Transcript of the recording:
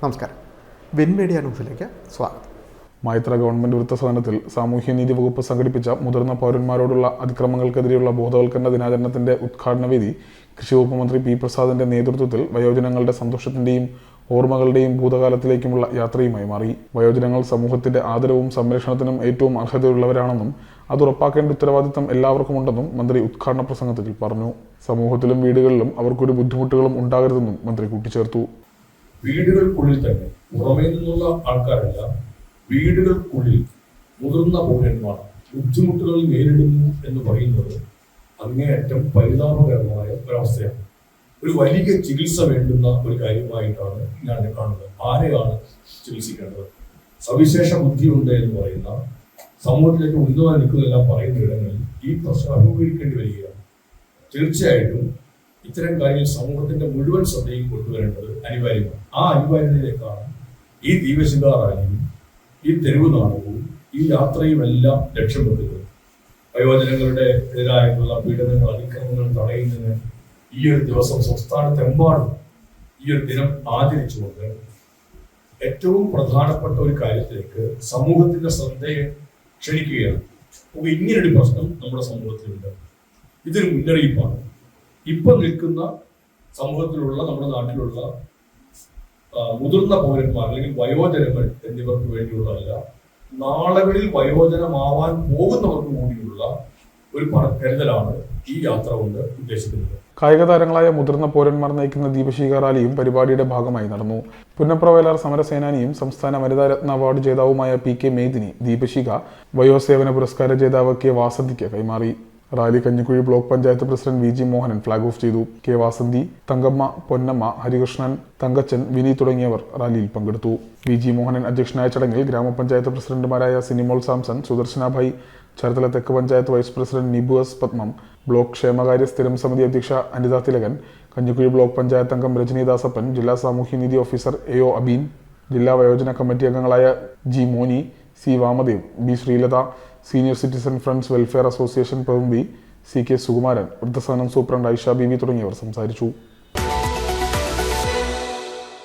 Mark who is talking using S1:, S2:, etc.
S1: നമസ്കാരം. Win media ന്യൂസിലേക്ക് സ്വാഗതം.
S2: മൈത്ര ഗവൺമെന്റ് വൃത്തസദനത്തിൽ സാമൂഹ്യനീതി വകുപ്പ് സംഘടിപ്പിച്ച മുതിർന്ന പൗരന്മാരോടുള്ള അതിക്രമങ്ങൾക്കെതിരെയുള്ള ബോധവൽക്കരണ ദിനാചരണത്തിന്റെ ഉദ്ഘാടന വേദി കൃഷി വകുപ്പ് മന്ത്രി പി പ്രസാദിന്റെ നേതൃത്വത്തിൽ വയോജനങ്ങളുടെ സന്തോഷത്തിന്റെയും ഓർമ്മകളുടെയും ഭൂതകാലത്തിലേക്കുമുള്ള യാത്രയുമായി മാറി. വയോജനങ്ങൾ സമൂഹത്തിന്റെ ആദരവും സംരക്ഷണത്തിനും ഏറ്റവും അർഹതയുള്ളവരാണെന്നും അത് ഉറപ്പാക്കേണ്ട ഉത്തരവാദിത്തം എല്ലാവർക്കുമുണ്ടെന്നും മന്ത്രി ഉദ്ഘാടന പ്രസംഗത്തിൽ പറഞ്ഞു. സമൂഹത്തിലും വീടുകളിലും അവർക്കൊരു ബുദ്ധിമുട്ടുകളും ഉണ്ടാകരുതെന്നും മന്ത്രി കൂട്ടിച്ചേർത്തു.
S3: വീടുകൾക്കുള്ളിൽ തന്നെ പുറമേ നിന്നുള്ള ആൾക്കാരല്ല വീടുകൾക്കുള്ളിൽ മുതിർന്ന പൗരന്മാർ ബുദ്ധിമുട്ടുകൾ നേരിടുന്നു എന്ന് പറയുന്നത് അങ്ങേയറ്റം പരിതാപകരമായ ഒരവസ്ഥയാണ്. ഒരു വലിയ ചികിത്സ വേണ്ടുന്ന ഒരു കാര്യമായിട്ടാണ് ഞാൻ കാണുന്നത്. ആരെയാണ് ചികിത്സിക്കേണ്ടത്? സവിശേഷ ബുദ്ധിയുണ്ട് എന്ന് പറയുന്ന സമൂഹത്തിലേക്ക് ഉന്നത നിൽക്കുന്നതെല്ലാം പറയുന്ന ഇടങ്ങളിൽ ഈ പ്രശ്നം അഭിമുഖീകരിക്കേണ്ടി വരികയാണ്. തീർച്ചയായിട്ടും ഇത്തരം കാര്യങ്ങൾ സമൂഹത്തിന്റെ മുഴുവൻ ശ്രദ്ധയും കൊണ്ടുവരേണ്ടത് അനിവാര്യമാണ്. ആ അനിവാര്യതയിലേക്കാണ് ഈ ദീപശിഖ റാലിയും ഈ തെരുവ് നാടകവും ഈ യാത്രയും എല്ലാം ലക്ഷ്യം വെക്കുന്നത് വയോജനങ്ങളുടെ എതിരായിട്ടുള്ള പീഡനങ്ങൾ അതിക്രമങ്ങൾ തടയുന്നതിന് ഈ ഒരു ദിവസം സംസ്ഥാനത്തെമ്പാടും ഈ ഒരു ദിനം ആചരിച്ചുകൊണ്ട് ഏറ്റവും പ്രധാനപ്പെട്ട ഒരു കാര്യത്തിലേക്ക് സമൂഹത്തിന്റെ ശ്രദ്ധയെ ക്ഷണിക്കുകയാണ്. അപ്പോൾ ഇങ്ങനൊരു പ്രശ്നം നമ്മുടെ സമൂഹത്തിലുണ്ട്. ഇതൊരു മുന്നറിയിപ്പാണ്. ഇപ്പൊ നിൽക്കുന്ന സമൂഹത്തിലുള്ള നമ്മുടെ നാട്ടിലുള്ള മുതിർന്ന പൗരന്മാർ അല്ലെങ്കിൽ വയോജനങ്ങൾ എന്നിവർക്ക് വേണ്ടിയുള്ളതല്ല നാളുകളിൽ വയോജനമാവാൻ പോകുന്നവർക്ക് കൂടിയുള്ള ഒരു കരുതലാണ് ഈ യാത്ര കൊണ്ട് ഉദ്ദേശിക്കുന്നത്.
S2: കായിക താരങ്ങളായ മുതിർന്ന പൗരന്മാർ നയിക്കുന്ന ദീപശിഖ റാലിയും പരിപാടിയുടെ ഭാഗമായി നടന്നു. പുന്നപ്രവയലാർ സമരസേനാനിയും സംസ്ഥാന വനിതാ രത്ന അവാർഡ് ജേതാവുമായ പി കെ മേദിനി ദീപശിഖ വയോസേവന പുരസ്കാര ജേതാവ് കെ വാസന്തിക്ക് കൈമാറി. Rally Kanjikuzhy block panchayat president V G Mohanan flag off ചെയ്തു. കെ വാസന്തി തങ്കമ്മ പൊന്നമ്മ ഹരികൃഷ്ണൻ തങ്കച്ചൻ വിനി തുടങ്ങിയവർ റാലിയിൽ പങ്കെടുത്തു. വി ജി മോഹനൻ അധ്യക്ഷനായ ചടങ്ങിൽ ഗ്രാമപഞ്ചായത്ത് പ്രസിഡന്റുമാരായ സിനിമോൾ സാംസൺ സുദർശനാഭായി ചേർത്തല തെക്ക് panchayat vice president Nibu S Padmam block ക്ഷേമകാര്യ സ്ഥിരം സമിതി അധ്യക്ഷ അനിത തിലകൻ കഞ്ഞിക്കുഴി ബ്ലോക്ക് പഞ്ചായത്ത് അംഗം രജനീദാസപ്പൻ ജില്ലാ സാമൂഹ്യനീതി ഓഫീസർ എ ഒ അബീൻ ജില്ലാ വയോജന കമ്മിറ്റി അംഗങ്ങളായ G Moni C Vamadev B Sreelatha senior citizen friends welfare association പ്രതിനിധി സി കെ സുകുമാരൻ വൃദ്ധസദനം സൂപ്രണ്ട് ഐഷ ബിബി തുടങ്ങിയവർ സംസാരിച്ചു.